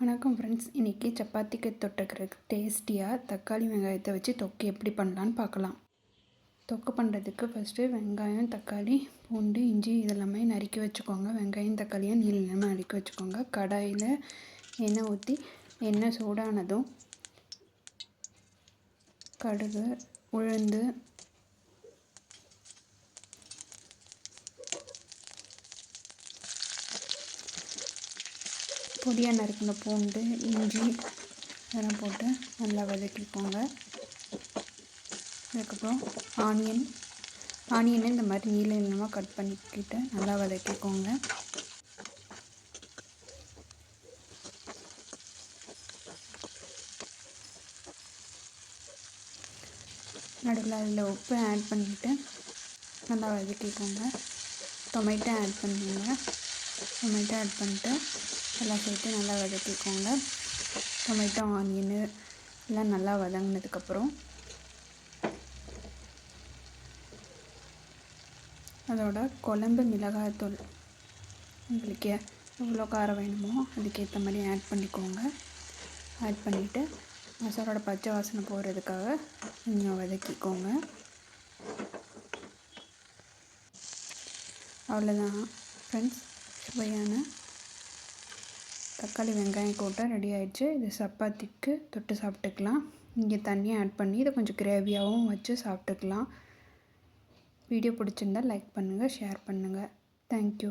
வணக்கம் ஃப்ரெண்ட்ஸ் இன்றைக்கி சப்பாத்திக்கு தொட்டுக்கிறதுக்கு டேஸ்டியாக தக்காளி வெங்காயத்தை வச்சு தொக்கு எப்படி பண்ணலான்னு பார்க்கலாம். தொக்கு பண்ணுறதுக்கு ஃபஸ்ட்டு வெங்காயம் தக்காளி பூண்டு இஞ்சி இதெல்லாமே நறுக்கி வச்சுக்கோங்க. வெங்காயம் தக்காளியாக நீள நீளமாக நறுக்கி வச்சுக்கோங்க. கடாயில் எண்ணெய் ஊற்றி எண்ணெய் சூடானதும் கடுகு உளுந்து பொடியாக நறுக்கின பூண்டு இஞ்சி இதெல்லாம் போட்டு நல்லா வதக்கிக்கோங்க. அதுக்கப்புறம் ஆனியன் ஆனியனை இந்த மாதிரி நீல நீளமாக கட் பண்ணிக்கிட்டு நல்லா வதக்கிக்கோங்க. நடுவில் அதில் உப்பு ஆட் பண்ணிவிட்டு நல்லா வதக்கிக்கோங்க. டொமேட்டோ ஆட் பண்ணுங்க. டொமேட்டோ ஆட் பண்ணிட்டு எல்லாம் சேர்த்து நல்லா வதக்கிக்கோங்க. டொமேட்டோ ஆனியனு எல்லாம் நல்லா வதங்கினதுக்கப்புறம் அதோட குழம்பு மிளகாய்த்தூள் உங்களுக்கு எவ்வளோ காரம் வேணுமோ அதுக்கேற்ற மாதிரி ஆட் பண்ணிக்கோங்க. ஆட் பண்ணிவிட்டு மசாலோட பச்சை வாசனை போகிறதுக்காக கொஞ்சம் வதக்கிக்கோங்க. அவ்வளோதான் ஃப்ரெண்ட்ஸ் சுவையான தக்காளி வெங்காயம் கூட்டம் ரெடி ஆயிடுச்சு. இது சப்பாத்திக்கு தொட்டு சாப்பிட்டுக்கலாம். இங்கே தண்ணியை ஆட் பண்ணி இதை கொஞ்சம் கிரேவியாகவும் வச்சு சாப்பிட்டுக்கலாம். வீடியோ பிடிச்சிருந்தால் லைக் பண்ணுங்கள் ஷேர் பண்ணுங்கள் தேங்க்யூ